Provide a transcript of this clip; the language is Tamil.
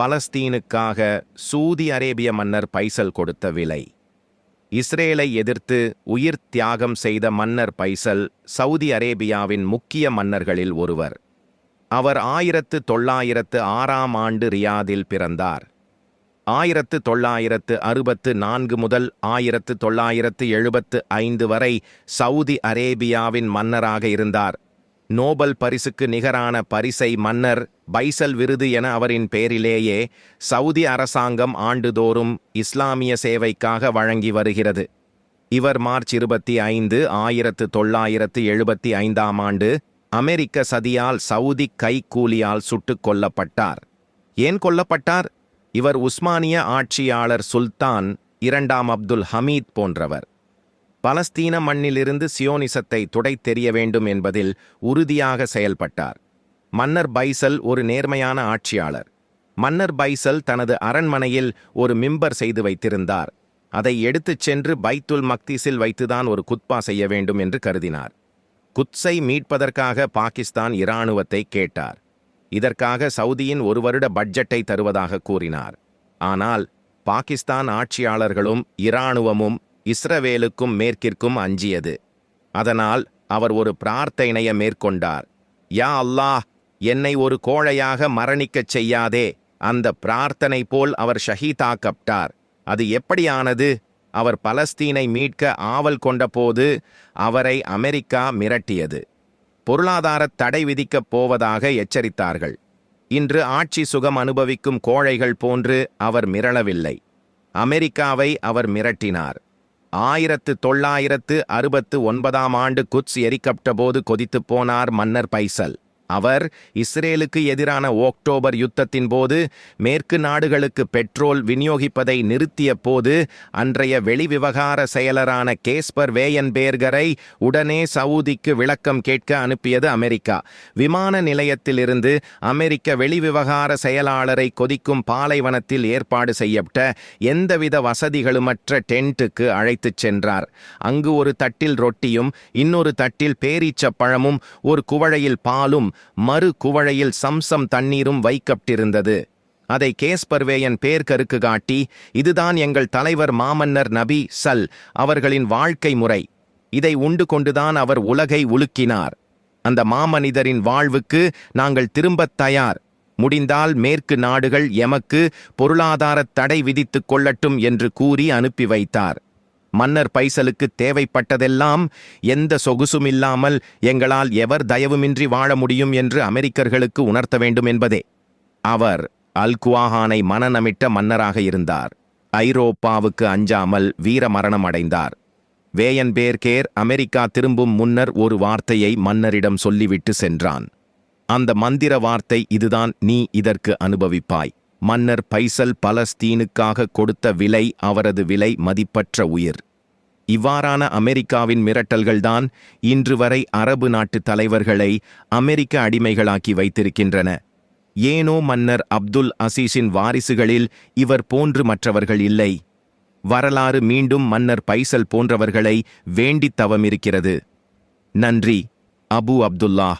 பலஸ்தீனுக்காக சூதி அரேபிய மன்னர் பைசல் கொடுத்த விலை. இஸ்ரேலை எதிர்த்து உயிர் தியாகம் செய்த மன்னர் பைசல் சவுதி அரேபியாவின் முக்கிய மன்னர்களில் ஒருவர். அவர் ஆயிரத்து தொள்ளாயிரத்து ஆறாம் ஆண்டு ரியாதில் பிறந்தார். ஆயிரத்து தொள்ளாயிரத்து அறுபத்து நான்கு முதல் ஆயிரத்து தொள்ளாயிரத்து எழுபத்து ஐந்து வரை சவுதி அரேபியாவின் மன்னராக இருந்தார். நோபல் பரிசுக்கு நிகரான பரிசை மன்னர் பைசல் விருது என அவரின் பேரிலேயே சவுதி அரசாங்கம் ஆண்டுதோறும் இஸ்லாமிய சேவைக்காக வழங்கி வருகிறது. இவர் மார்ச் இருபத்தி ஐந்து ஆயிரத்து தொள்ளாயிரத்து எழுபத்தி ஐந்தாம் ஆண்டு அமெரிக்க சதியால் சவுதி கைக்கூலியால் சுட்டுக் கொல்லப்பட்டார். ஏன் கொல்லப்பட்டார்? இவர் உஸ்மானிய ஆட்சியாளர் சுல்தான் இரண்டாம் அப்துல் ஹமீத் போன்றவர். பலஸ்தீன மண்ணிலிருந்து சியோனிசத்தை துடை தெரிய வேண்டும் என்பதில் உறுதியாக செயல்பட்டார். மன்னர் பைசல் ஒரு நேர்மையான ஆட்சியாளர். மன்னர் பைசல் தனது அரண்மனையில் ஒரு மிம்பர் செய்து வைத்திருந்தார். அதை எடுத்துச் சென்று பைத்துல் மக்தீஸில் வைத்துதான் ஒரு குத்பா செய்ய வேண்டும் என்று கருதினார். குத்ஸை மீட்பதற்காக பாகிஸ்தான் இராணுவத்தை கேட்டார். இதற்காக சவுதியின் ஒரு வருட பட்ஜெட்டை தருவதாக கூறினார். ஆனால் பாகிஸ்தான் ஆட்சியாளர்களும் இராணுவமும் இஸ்ரவேலுக்கும் மேற்கிற்கும் அஞ்சியது. அதனால் அவர் ஒரு பிரார்த்தனையை மேற்கொண்டார். யா அல்லாஹ் என்னை ஒரு கோழையாக மரணிக்கச் செய்யாதே. அந்த பிரார்த்தனை போல் அவர் ஷஹீதாக்கப்பட்டார். அது எப்படியானது? அவர் பலஸ்தீனை மீட்க ஆவல் கொண்டபோது அவரை அமெரிக்கா மிரட்டியது. பொருளாதார தடை விதிக்கப் போவதாக எச்சரித்தார்கள். இன்று ஆட்சி சுகம் அனுபவிக்கும் கோழைகள் போன்று அவர் மிரளவில்லை. அமெரிக்காவை அவர் மிரட்டினார். ஆயிரத்து தொள்ளாயிரத்து அறுபத்து ஒன்பதாம் ஆண்டு குட்ஸ் எரிக்கப்பட்டபோது கொதித்துப் போனார் மன்னர் பைசல். அவர் இஸ்ரேலுக்கு எதிரான ஒக்டோபர் யுத்தத்தின் போது மேற்கு நாடுகளுக்கு பெட்ரோல் விநியோகிப்பதை நிறுத்திய போது அன்றைய வெளிவிவகார செயலரான கேஸ்பர் வேயன்பேர்கரை உடனே சவுதிக்கு விளக்கம் கேட்க அனுப்பியது அமெரிக்கா. விமான நிலையத்திலிருந்து அமெரிக்க வெளிவிவகார செயலாளரை கொதிக்கும் பாலைவனத்தில் ஏற்பாடு செய்யப்பட்ட எந்தவித வசதிகளுமற்ற டென்ட்டுக்கு அழைத்துச் சென்றார். அங்கு ஒரு தட்டில் ரொட்டியும் இன்னொரு தட்டில் பேரீச்ச பழமும் ஒரு குவழையில் பாலும் மறு குவழையில் சம்சம் தண்ணீரும் வைக்கப்பட்டிருந்தது. அதை கேஸ்பர்வேயன் பேர்கருக்கு காட்டி இதுதான் எங்கள் தலைவர் மாமன்னர் நபி சல் அவர்களின் வாழ்க்கை முறை. இதை உண்டு கொண்டுதான் அவர் உலகை உலுக்கினார். அந்த மாமனிதரின் வாழ்வுக்கு நாங்கள் திரும்பத் தயார். முடிந்தால் மேற்கு நாடுகள் எமக்கு பொருளாதாரத் தடை விதித்துக் கொள்ளட்டும் என்று கூறி அனுப்பி வைத்தார். மன்னர் பைசலுக்கு தேவைப்பட்டதெல்லாம் எந்த சொகுசுமில்லாமல் எங்களால் எவர் தயவுமின்றி வாழ முடியும் என்று அமெரிக்கர்களுக்கு உணர்த்த வேண்டும் என்பதே. அவர் அல்குவாஹானை மனநமிட்ட மன்னராக இருந்தார். ஐரோப்பாவுக்கு அஞ்சாமல் வீர மரணம் அடைந்தார். வேயன்பேர்கேர் அமெரிக்கா திரும்பும் முன்னர் ஒரு வார்த்தையை மன்னரிடம் சொல்லிவிட்டு சென்றான். அந்த மந்திர வார்த்தை இதுதான் நீ இதற்கு அனுபவிப்பாய். மன்னர் பைசல் பலஸ்தீனுக்காக கொடுத்த விலை அவரது விலை மதிப்பற்ற உயிர். இவ்வாறான அமெரிக்காவின் மிரட்டல்கள்தான் இன்று வரை அரபு நாட்டு தலைவர்களை அமெரிக்க அடிமைகளாக்கி வைத்திருக்கின்றன. ஏனோ மன்னர் அப்துல் அசீஸின் வாரிசுகளில் இவர் போன்று மற்றவர்கள் இல்லை. வரலாறு மீண்டும் மன்னர் பைசல் போன்றவர்களை வேண்டித் தவமிருக்கிறது. நன்றி அபு அப்துல்லா